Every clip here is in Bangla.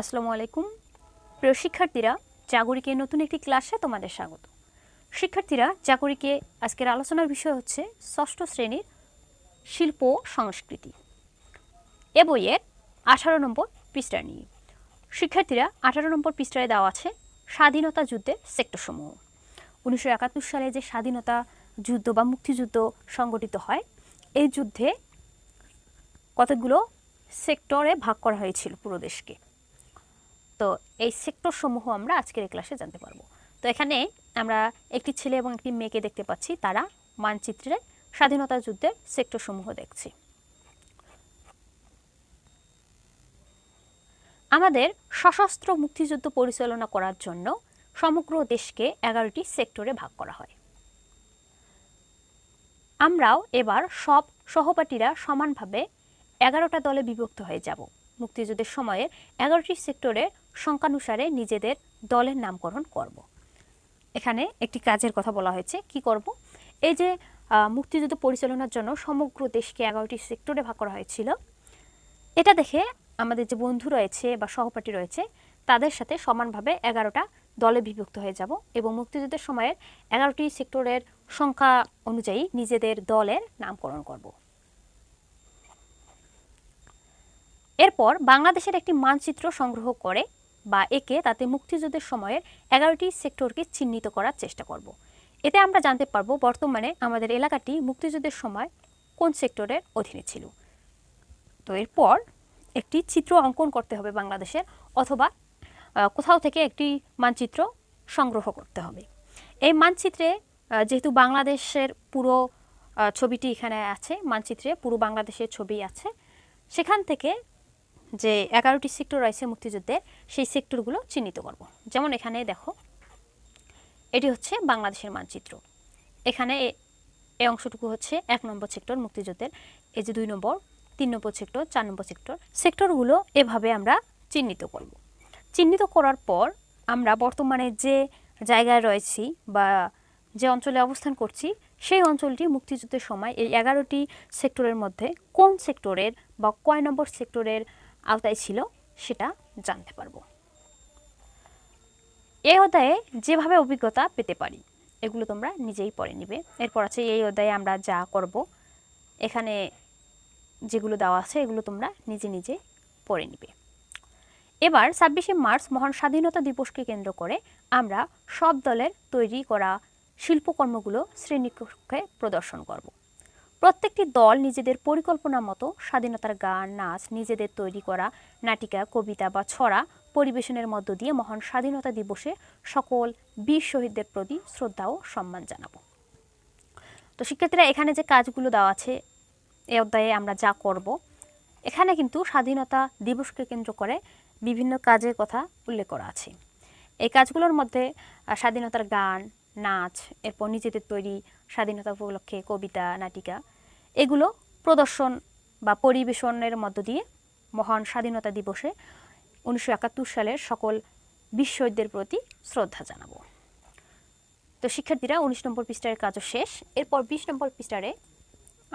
আসসালামু আলাইকুম। প্রিয় শিক্ষার্থীরা, জাগরিকে নতুন একটি ক্লাসে তোমাদের স্বাগত। শিক্ষার্থীরা, জাগরিকে আজকের আলোচনার বিষয় হচ্ছে ষষ্ঠ শ্রেণির শিল্প সংস্কৃতি। এ বইয়ের আঠারো নম্বর পৃষ্ঠা নিয়ে। শিক্ষার্থীরা, আঠারো নম্বর পৃষ্ঠায় দেওয়া আছে স্বাধীনতা যুদ্ধের সেক্টরসমূহ। উনিশশো একাত্তর সালে যে স্বাধীনতা যুদ্ধ বা মুক্তিযুদ্ধ সংগঠিত হয়, এই যুদ্ধে কতগুলো সেক্টরে ভাগ করা হয়েছিল পুরো দেশকে? তো এই সেক্টর সমূহ আমরা আজকের এই ক্লাসে জানতে পারব। তো এখানে আমরা একটি ছেলে এবং একটি মেয়েকে দেখতে পাচ্ছি। তারা মানচিত্রে স্বাধীনতা যুদ্ধের সেক্টর সমূহ দেখছি। আমাদের সশস্ত্র মুক্তিযুদ্ধ পরিচালনা করার জন্য সমগ্র দেশকে এগারোটি সেক্টরে ভাগ করা হয়। আমরাও এবার সব সহপাঠীরা সমানভাবে এগারোটা দলে বিভক্ত হয়ে যাব। মুক্তিযুদ্ধের সময়ে এগারোটি সেক্টরের সংখ্যানুসারে নিজেদের দলের নামকরণ করব। এখানে একটি কাজের কথা বলা হয়েছে, কি করব? এই যে মুক্তিযুদ্ধ পরিচালনার জন্য সমগ্র দেশকে এগারোটি সেক্টরে ভাগ করা হয়েছিল। এটা দেখে আমাদের যে বন্ধু রয়েছে বা সহপাঠী রয়েছে, তাদের সাথে সমানভাবে এগারোটা দলে বিভক্ত হয়ে যাব এবং মুক্তিযুদ্ধের সময়ের এগারোটি সেক্টরের সংখ্যা অনুযায়ী নিজেদের দলের নামকরণ করব। এরপর বাংলাদেশের একটি মানচিত্র সংগ্রহ করে বা একে তাতে মুক্তিযুদ্ধের সময়ের এগারোটি সেক্টরকে চিহ্নিত করার চেষ্টা করব। এতে আমরা জানতে পারব বর্তমানে আমাদের এলাকাটি মুক্তিযুদ্ধের সময় কোন সেক্টরের অধীনে ছিল। তো এরপর একটি চিত্র অঙ্কন করতে হবে বাংলাদেশের অথবা কোথাও থেকে একটি মানচিত্র সংগ্রহ করতে হবে। এই মানচিত্রে যেহেতু বাংলাদেশের পুরো ছবিটি এখানে আছে, মানচিত্রে পুরো বাংলাদেশের ছবি আছে, সেখান থেকে যে এগারোটি সেক্টর রয়েছে মুক্তিযুদ্ধের সেই সেক্টরগুলো চিহ্নিত করব। যেমন এখানে দেখো, এটি হচ্ছে বাংলাদেশের মানচিত্র। এখানে এই অংশটুকু হচ্ছে এক নম্বর সেক্টর মুক্তিযুদ্ধের, এই যে দুই নম্বর, তিন নম্বর সেক্টর, চার নম্বর সেক্টর, সেক্টরগুলো এভাবে আমরা চিহ্নিত করব। চিহ্নিত করার পর আমরা বর্তমানে যে জায়গায় রয়েছি বা যে অঞ্চলে অবস্থান করছি, সেই অঞ্চলটি মুক্তিযুদ্ধের সময় এই এগারোটি সেক্টরের মধ্যে কোন সেক্টরের বা কয় নম্বর সেক্টরের আওতায় ছিল, সেটা জানতে পারব। এই অধ্যায়ে যেভাবে অভিজ্ঞতা পেতে পারি, এগুলো তোমরা নিজেই পড়ে নিবে। এরপর আছে, এই অধ্যায়ে আমরা যা করব, এখানে যেগুলো দেওয়া আছে, এগুলো তোমরা নিজে নিজে পড়ে নিবে। এবার ছাব্বিশে মার্চ মহান স্বাধীনতা দিবসকে কেন্দ্র করে আমরা সব দলের তৈরি করা শিল্পকর্মগুলো শ্রেণীকক্ষে প্রদর্শন করব। প্রত্যেকটি দল নিজেদের পরিকল্পনা মতো স্বাধীনতার গান, নাচ, নিজেদের তৈরি করা, নাটিকা, কবিতা বা ছড়া পরিবেশনের মধ্য দিয়ে মহান স্বাধীনতা দিবসে সকল বীর শহীদদের প্রতি শ্রদ্ধা ও সম্মান জানাব। তো শিক্ষার্থীরা, এখানে যে কাজগুলো দেওয়া আছে এই অধ্যায়ে আমরা যা করব, এখানে কিন্তু স্বাধীনতা দিবসকে কেন্দ্র করে বিভিন্ন কাজের কথা উল্লেখ করা আছে। এই কাজগুলোর মধ্যে স্বাধীনতার গান, নাচ, এরপর নিজেদের তৈরি স্বাধীনতা উপলক্ষে কবিতা, নাটিকা এগুলো প্রদর্শন বা পরিবেশনের মধ্য দিয়ে মহান স্বাধীনতা দিবসে উনিশশো একাত্তর সালের সকল বিশ্বযুদ্ধের প্রতি শ্রদ্ধা জানাব। তো শিক্ষার্থীরা, উনিশ নম্বর পৃষ্ঠার কাজও শেষ। এরপর বিশ নম্বর পৃষ্ঠারে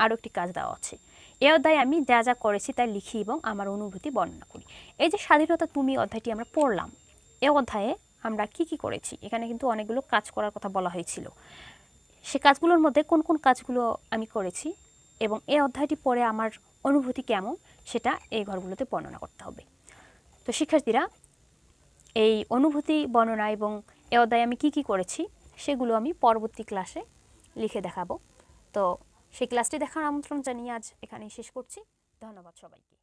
আরও একটি কাজ দেওয়া আছে। এই অধ্যায়ে আমি যা যা করেছি তাই লিখি এবং আমার অনুভূতি বর্ণনা করি। এই যে স্বাধীনতা তুমি অধ্যায়টি আমরা পড়লাম, এ অধ্যায়ে আমরা কি কি করেছি? এখানে কিন্তু অনেকগুলো কাজ করার কথা বলা হয়েছিল। সে কাজগুলোর মধ্যে কোন কোন কাজগুলো আমি করেছি? এবং এই অধ্যায়টি পড়ে আমার অনুভূতি কেমন সেটা এই ঘরগুলোতে বর্ণনা করতে হবে। তো শিক্ষার্থীরা, এই অনুভূতি, বর্ণনা এবং এ অধ্যায়ে আমি কি কি করেছি সেগুলো আমি পরবর্তী ক্লাসে লিখে দেখাবো। তো সেই ক্লাসটি দেখার আমন্ত্রণ জানিয়ে আজ এখানেই শেষ করছি। ধন্যবাদ সবাইকে।